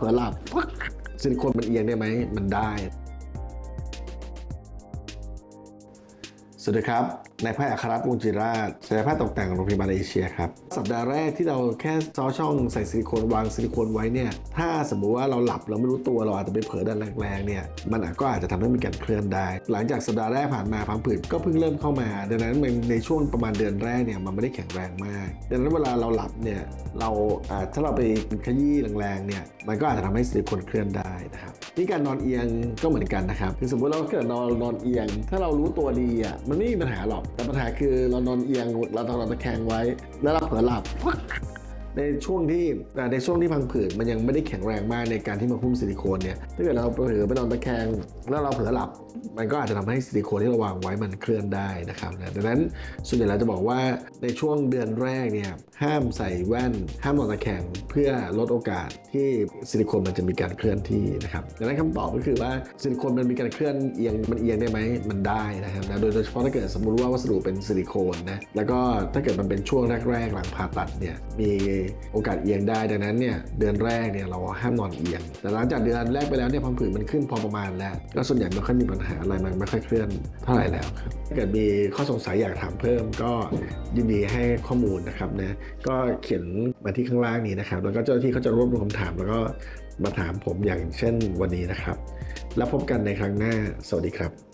เผลอหลับปึ๊กซิลิโคนมันเอียงได้ไหมมันได้ สวัสดีครับ นายแพทย์อัครรัตน์วงจิราชศัลยแพทย์ตกแต่งโรงพยาบาลเอเชียครับ สัปดาห์แรกที่เราแค่ซอช่องใส่ซิลิโคนวางซิลิโคนไว้เนี่ย ถ้าสมมุติว่าเราหลับเราไม่รู้ตัวเราอาจจะไปเผลอดันแรงๆเนี่ย มันก็อาจจะทำให้มีการเคลื่อนได้ หลังจากสัปดาห์แรกผ่านมาพังผืดก็เพิ่งเริ่มเข้ามา ดังนั้นในช่วงประมาณเดือนแรกเนี่ยมันไม่ได้แข็งแรงมาก ดังนั้นเวลาเราหลับเนี่ยเราถ้าเราไปขยี้แรงๆเนี่ยมันก็อาจจะทำให้ซิลิโคนเคลื่อนได้นะครับนี่การนอนเอียงก็เหมือนกันนะครับคือสมมติเราเกิดนอนนอนเอียง ถ้าเรารู้ตัวดีอะมันไม่มีปัญหาหรอกแต่ปัญหาคือเรานอนเอียงเรานอนตะแคงไว้ แล้วเราเผลอหลับ ในช่วงที่ในช่วงที่พังผืดมันยังไม่ได้แข็งแรงมากในการที่มาหุ้มซิลิโคนเนี่ยถ้าเกิดเราเผลอไปนอนตะแคงแล้วเราเผลอหลับ มันก็อาจจะทำให้ซิลิโคนที่เราวางไว้มันเคลื่อนได้นะครับนะดังนั้นส่วนใหญ่เราจะบอกว่าในช่วงเดือนแรกเนี่ยห้ามใส่แว่น ห้ามนอนตะแคงเพื่อลดโอกาสที่ซิลิโคนมันจะมีการเคลื่อนที่นะครับดังนั้นคำตอบก็คือว่าซิลิโคนมันมีการเคลื่อนเอียงมันเอียงได้ไหมมันได้นะครับนะโดยเฉพาะถ้าเกิดสมมติว่าวัสดุเป็นซิลิโคนนะแล้วก็ถ้าเกิดมันเป็นช่วงแรกๆหลังผ่าตัดเนี่ยมีโอกาสเอียงได้ดังนั้นเนี่ยเดือนแรกเนี่ยเราห้ามนอนเอียง แต่หลังจากเดือนแรกไปแล้วเนี่ยพังผืดมันขึ้นพอประมาณแล้วก็ส่วนใหญ่ไม่ค่อยมีปัญหาอะไรมันไม่ค่อยเคลื่อนเท่าไหร่แล้วครับถ้าเกิดมีข้อสงสัยอยากถามเพิ่มก็ยินดีให้ข้อมูลนะครับนะก็เขียนมาที่ข้างล่างนี้นะครับแล้วก็เจ้าหน้าที่เขาจะรวบรวมคำถามแล้วก็มาถามผมอย่างเช่นวันนี้นะครับ แล้วพบกันในครั้งหน้า สวัสดีครับ